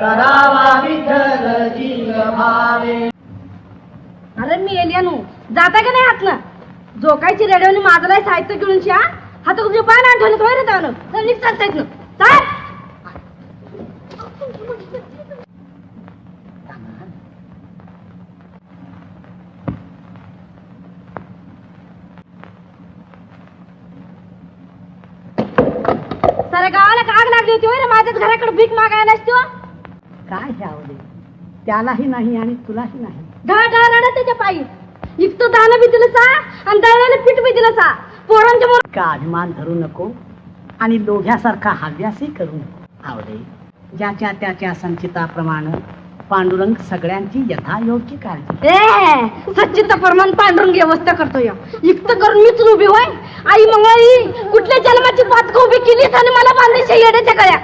करावा विठ्ठल जीव भावे अरे मी एलियानू. जाता का नाही हातनं? जोकायची रेडिओनी माझला साहित्य घेऊन शा हात तुझे पाय नाही ठेवले होय रे तर नीट चालता येत ना साऱ्या गावाला काग लागली होती होय रे माझ्याच घराकडे भीक मागायला असतो काय ह्यावले त्यालाही नाही आणि तुलाही नाही. ढळ ढळ रडत त्याच्या पायी. इकतो दाणं बी दिलं सा आणि दळल्याला पीठ बी दिलं सा. पोरांच्या मोर का अभिमान धरू नको आणि लोभ्यासारखा हव्यासही करू नको. आवडे ज्याच्या त्याच्या संचिताप्रमाणे पांडुरंग सगळ्यांची यथायोग्य काळजी ए सच्चित परमान पांढरून व्यवस्था करतो या इक्त करून मीच उभी होय. आई मग आई कुठल्या जन्माची पातक उभी केलीस आणि मला बांधायच्या येड्याच्या गळ्या